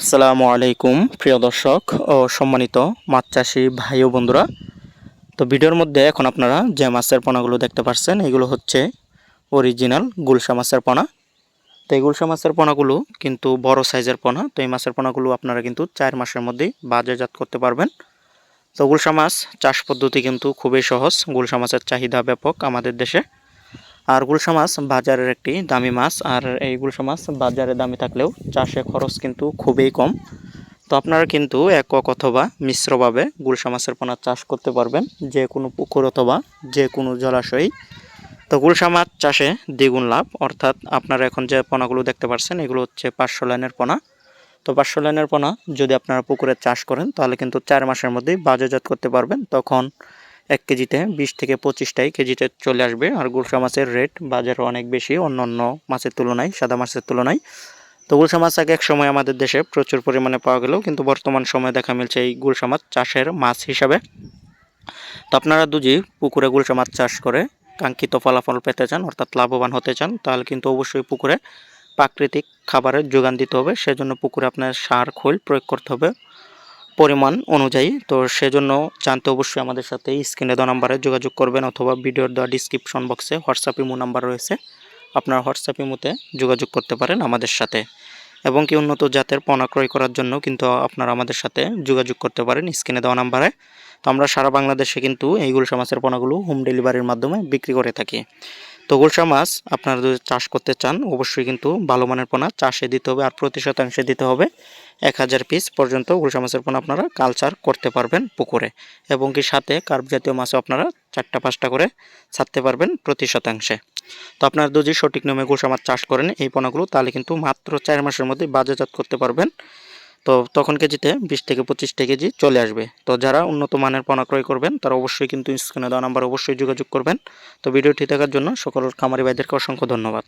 আসসালামু আলাইকুম, প্রিয় দর্শক ও সম্মানিত মাছ চাষি ভাই ও বন্ধুরা। তো ভিডিওর মধ্যে এখন আপনারা যে মাছের পোনাগুলো দেখতে পাচ্ছেন এগুলো হচ্ছে অরিজিনাল গুলশা মাছের পোনা। তো এই গুলশা মাছের পোনাগুলো কিন্তু বড় সাইজের পোনা, তো এই মাছের পোনাগুলো আপনারা কিন্তু চার মাসের মধ্যেই বাজারজাত করতে পারবেন। তো গুলশা মাছ চাষ পদ্ধতি কিন্তু খুবই সহজ, গুলশা মাছের চাহিদা ব্যাপক আমাদের দেশে। আর গুলশা মাছ বাজারের একটি দামি মাছ, আর এই গুলশা মাছ বাজারে দামি থাকলেও চাষে খরচ কিন্তু খুবই কম। তো আপনারা কিন্তু একক অথবা মিশ্রভাবে গুলশা মাছের পোনা চাষ করতে পারবেন, যে কোনো পুকুর অথবা যে কোনো জলাশয়ে। তো গুলশা মাছ চাষে দ্বিগুণ লাভ, অর্থাৎ আপনারা এখন যে পোনাগুলো দেখতে পাচ্ছেন এগুলো হচ্ছে পাঁচশো লাইনের পোনা। তো পাঁচশো লাইনের পোনা যদি আপনারা পুকুরে চাষ করেন, তাহলে কিন্তু চার মাসের মধ্যেই বাজারজাত করতে পারবেন। তখন এক কেজিতে বিশ থেকে পঁচিশটাই কেজিতে চলে আসবে। আর গুলশা মাছের রেট বাজারে অনেক বেশি অন্য অন্য মাছের তুলনায়, সাদা মাছের তুলনায়। তো গুলশা মাছ আগে এক সময় আমাদের দেশে প্রচুর পরিমাণে পাওয়া গেলেও কিন্তু বর্তমান সময়ে দেখা মিলছে এই গুলশা মাছ চাষের মাছ হিসাবে। তো আপনারা দুজি পুকুরে গুলশা মাছ চাষ করে কাঙ্ক্ষিত ফলাফল পেতে চান, অর্থাৎ লাভবান হতে চান, তাহলে কিন্তু অবশ্যই পুকুরে প্রাকৃতিক খাবারের যোগান দিতে হবে। সেজন্য পুকুরে আপনার সার, খোল প্রয়োগ করতে হবে। পরিমাণ অনুযায়ী, তো সেজন্য জানতে অবশ্যই আমাদের সাথে স্ক্রিনে দেওয়া নাম্বারে যোগাযোগ করবেন অথবা ভিডিওর দেওয়া ডিসক্রিপশন বক্সে হোয়াটসঅ্যাপ ইমো নাম্বার রয়েছে। আপনার হোয়াটসঅ্যাপ ইমোতে যোগাযোগ করতে পারেন আমাদের সাথে। এবং কি উন্নত জাতের পণা ক্রয় করার জন্য কিন্তু আপনারা আমাদের সাথে যোগাযোগ করতে পারেন স্ক্রিনে দেওয়া নাম্বারে। তো আমরা সারা বাংলাদেশে কিন্তু এই গুলশা মাছের পোনাগুলো হোম ডেলিভারির মাধ্যমে বিক্রি করে থাকি। তো গুলশা মাছ আপনারা যদি চাষ করতে চান, অবশ্যই কিন্তু ভালো মানের পোনা চাষে দিতে হবে আর প্রতি শতাংশে দিতে হবে এক হাজার পিস পর্যন্ত গুলশা মাছের পোনা আপনারা কালচার করতে পারবেন পুকুরে এবং কি সাথে কার্প জাতীয় মাছও আপনারা চারটা পাঁচটা করে ছাড়তে পারবেন প্রতি শতাংশে। তো আপনারা যদি সঠিক নিয়মে গুলশা মাছ চাষ করেন এই পোনাগুলো, তাহলে কিন্তু মাত্র চার মাসের মধ্যে বাজারজাত করতে পারবেন। তো তখন কেজিতে বিশ থেকে পঁচিশটা কেজি চলে আসবে। তো যারা উন্নত মানের পণা ক্রয় করবেন, তারা অবশ্যই কিন্তু স্ক্রিনে দেওয়া নাম্বার অবশ্যই যোগাযোগ করবেন। তো ভিডিওটি দেখার জন্য সকল খামারি ভাইদেরকে অসংখ্য ধন্যবাদ।